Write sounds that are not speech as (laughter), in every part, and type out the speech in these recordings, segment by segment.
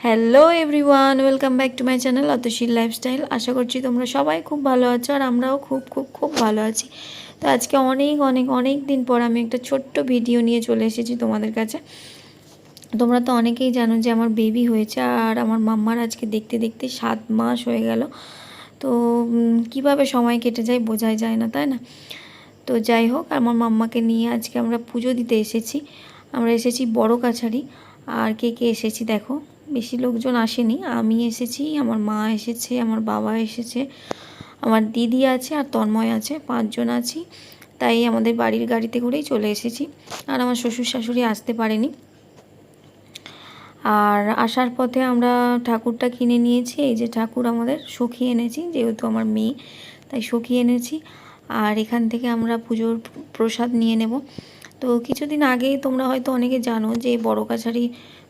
Hello everyone welcome back to my channel Atoshil lifestyle আশা করছি তোমরা সবাই খুব ভালো আছো আর আমরাও খুব খুব খুব ভালো আছি। তো আজকে অনেক অনেক অনেক দিন পর আমি একটা ছোট্ট ভিডিও নিয়ে চলে এসেছি তোমাদের কাছে। তোমরা তো অনেকেই জানো যে আমার বেবি হয়েছে আর আমার মাম্মার আজকে দেখতে দেখতে সাত মাস হয়ে গেল। তো কীভাবে সময় কেটে যায় বোঝাই যায় না, তাই না? তো যাই হোক, আমার মাম্মাকে নিয়ে আজকে আমরা পুজো দিতে এসেছি। আমরা এসেছি বড় কাছারি। আর কে কে এসেছি দেখো। বেশি লোকজন আসেনি। আমি এসেছি, আমার মা এসেছে, আমার বাবা এসেছে, আমার দিদি আছে আর তন্ময় আছে, পাঁচজন আছি। তাই আমাদের বাড়ির গাড়িতে করেই চলে এসেছি আর আমার শ্বশুর শাশুড়ি আসতে পারেনি। আর আসার পথে আমরা ঠাকুরটা কিনে নিয়েছি, এই যে ঠাকুর আমাদের সখী এনেছি, যেহেতু আমার মেয়ে, তাই সখী এনেছি। আর এখান থেকে আমরা পুজোর প্রসাদ নিয়ে নেব। তো কিছুদিন আগেই তোমরা হয়তো অনেকে জানো যে বড় কাছারি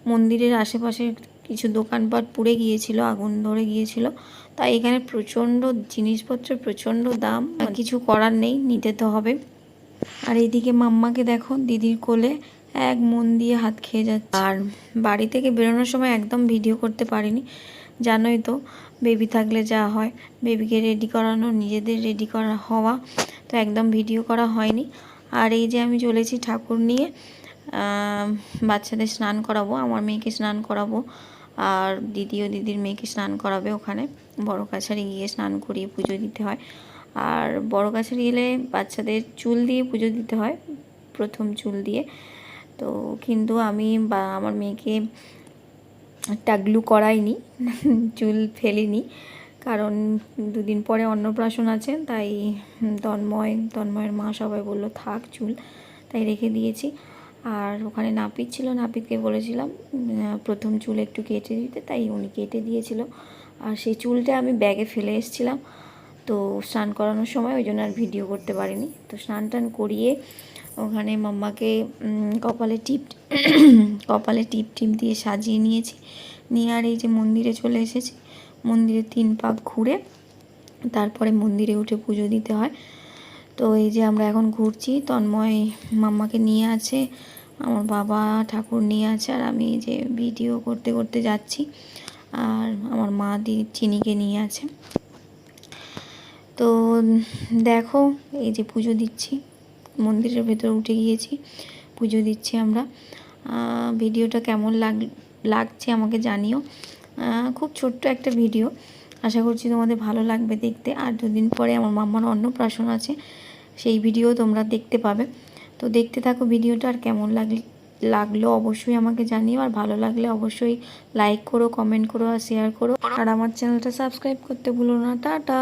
মন্দিরের আশেপাশে কিছু দোকানপাট পুড়ে গিয়েছিল, আগুন ধরে গিয়েছিল। তাই এখানে প্রচণ্ড জিনিসপত্রের প্রচণ্ড দাম। কিছু করার নেই, নিতে তো হবে। আর এইদিকে মাম্মাকে দেখো, দিদির কোলে এক মন দিয়ে হাত খেয়ে যাচ্ছে। আর বাড়ি থেকে বেরোনোর সময় একদম ভিডিও করতে পারিনি। জানোই তো, বেবি থাকলে যা হয়। বেবিকে রেডি করানো, নিজেদের রেডি করা হওয়া, তো একদম ভিডিও করা হয়নি। আর এই যে আমি চলেছি ঠাকুর নিয়ে বাচ্চাদের স্নান করাবো, আমার মেয়েকে স্নান করাবো। আর দিদি ও দিদির মেয়েকে স্নান করাবে ওখানে। বড় কাছারি গিয়ে স্নান করিয়ে পুজো দিতে হয়। আর বড় কাছারি গেলে বাচ্চাদের চুল দিয়ে পুজো দিতে হয়, প্রথম চুল দিয়ে। তো কিন্তু আমি বা আমার মেয়েকে টাগলু করাইনি, চুল ফেলিনি। কারণ দুদিন পরে অন্নপ্রাশন আছে, তাই তন্ময়, তন্ময়ের মা সবাই বলল, থাক চুল। তাই রেখে দিয়েছি। আর ওখানে নাপিত ছিল, নাপিতকে বলেছিলাম প্রথম চুল একটু কেটে দিতে। তাই উনি কেটে দিয়েছিল। আর সেই চুলটা আমি ব্যাগে ফেলে এসেছিলাম। তো স্নান করানোর সময় ওই জন্য আর ভিডিও করতে পারিনি। তো স্নান টান করিয়ে ওখানে মাম্মাকে কপালে টিপ (clears throat) কপালে টিপ টিপ দিয়ে সাজিয়ে নিয়েছি। নিয়ে আর এই যে মন্দিরে চলে এসেছি। মন্দিরে তিন পাক ঘুরে তারপরে মন্দিরে উঠে পুজো দিতে হয়। তো এই যে আমরা এখন ঘুরছি, তন্ময় মাম্মাকে নিয়ে আছে, আমার বাবা, ঠাকুর নিয়ে আছে, আর আমি যে ভিডিও করতে করতে যাচ্ছি, আর আমার মা দি, চিনিকে নিয়ে আছে। তো দেখো, এই যে পুজো দিচ্ছি, মন্দিরের ভেতরে উঠে গিয়েছি, পুজো দিচ্ছি আমরা। ভিডিওটা কেমন লাগ, লাগছে আমাকে জানিও। খুব ছোট্ট একটা ভিডিও আশা করছি তোমাদের ভালো লাগবে দেখতে। আর দুদিন পরে আমার মাম্মার অন্নপ্রাশন আছে সেই ভিডিও তোমরা দেখতে পাবে। তো দেখতে থাকো ভিডিওটা আর কেমন লাগলে, লাগল অবশ্যই আমাকে জানিও। আর ভালো লাগলে অবশ্যই লাইক করো কমেন্ট করো আর শেয়ার করো। আর আমার চ্যানেলটা সাবস্ক্রাইব করতে ভুলো না। টাটা!